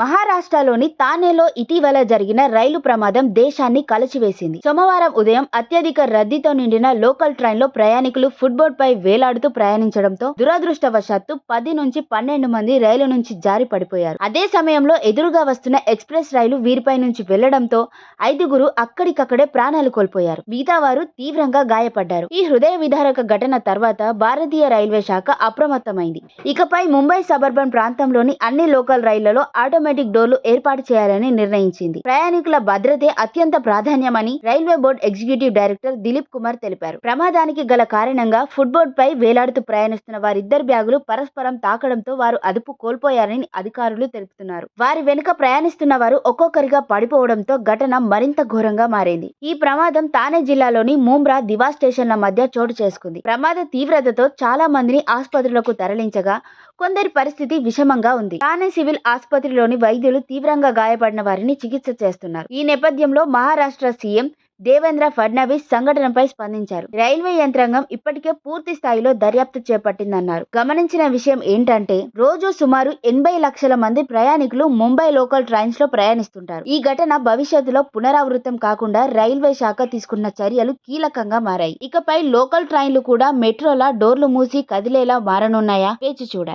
మహారాష్ట్రలోని తానేలో ఇటీవల జరిగిన రైలు ప్రమాదం దేశాన్ని కలచివేసింది. సోమవారం ఉదయం అత్యధిక రద్దీతో నిండిన లోకల్ ట్రైన్లో ప్రయాణికులు ఫుట్బోర్డ్ పై వేలాడుతూ ప్రయాణించడంతో దురదృష్టవశాత్తు పది నుంచి పన్నెండు మంది రైలు నుంచి జారి పడిపోయారు. అదే సమయంలో ఎదురుగా వస్తున్న ఎక్స్ప్రెస్ రైలు వీరిపై నుంచి వెళ్ళడంతో ఐదుగురు అక్కడికక్కడే ప్రాణాలు కోల్పోయారు. మిగతా వారు తీవ్రంగా గాయపడ్డారు. ఈ హృదయ విధారక ఘటన తర్వాత భారతీయ రైల్వే శాఖ అప్రమత్తమైంది. ఇకపై ముంబై సబర్బన్ ప్రాంతంలోని అన్ని లోకల్ రైళ్ళలో ఆటోమేటిక్ డోర్లు ఏర్పాటు చేయాలని నిర్ణయించింది. ప్రయాణికుల భద్రతే అత్యంత ప్రాధాన్యమని railway board executive director Dilip Kumar తెలిపారు. ప్రమాదానికి గల కారణంగా ఫుట్బోర్డ్ పై వేలాడుతూ ప్రయాణిస్తున్న వారిద్దరు బ్యాగులు పరస్పరం తాకడంతో వారు అదుపు కోల్పోయారని అధికారులు తెలుపుతున్నారు. వారి వెనుక ప్రయాణిస్తున్న వారు ఒక్కొక్కరిగా పడిపోవడంతో ఘటన మరింత ఘోరంగా మారింది. ఈ ప్రమాదం తానే జిల్లాలోని ముంబ్రా దివా స్టేషన్ల మధ్య చోటు చేసుకుంది. ప్రమాద తీవ్రతతో చాలా మందిని ఆసుపత్రులకు తరలించగా కొందరి పరిస్థితి విషమంగా ఉంది. థానే సివిల్ ఆసుపత్రిలోని వైద్యులు తీవ్రంగా గాయపడిన వారిని చికిత్స చేస్తున్నారు. ఈ నేపథ్యంలో మహారాష్ట్ర సీఎం దేవేంద్ర ఫడ్నవీస్ సంఘటనపై స్పందించారు. రైల్వే యంత్రాంగం ఇప్పటికే పూర్తి స్థాయిలో దర్యాప్తు చేపట్టిందన్నారు. గమనించిన విషయం ఏంటంటే రోజు సుమారు ఎనభై లక్షల మంది ప్రయాణికులు ముంబై లోకల్ ట్రైన్స్లో ప్రయాణిస్తుంటారు. ఈ ఘటన భవిష్యత్తులో పునరావృతం కాకుండా రైల్వే శాఖ తీసుకున్న చర్యలు కీలకంగా మారాయి. ఇకపై లోకల్ ట్రైన్లు కూడా మెట్రోలా డోర్లు మూసి కదిలేలా మారనున్నాయా? వేచి చూడాలి.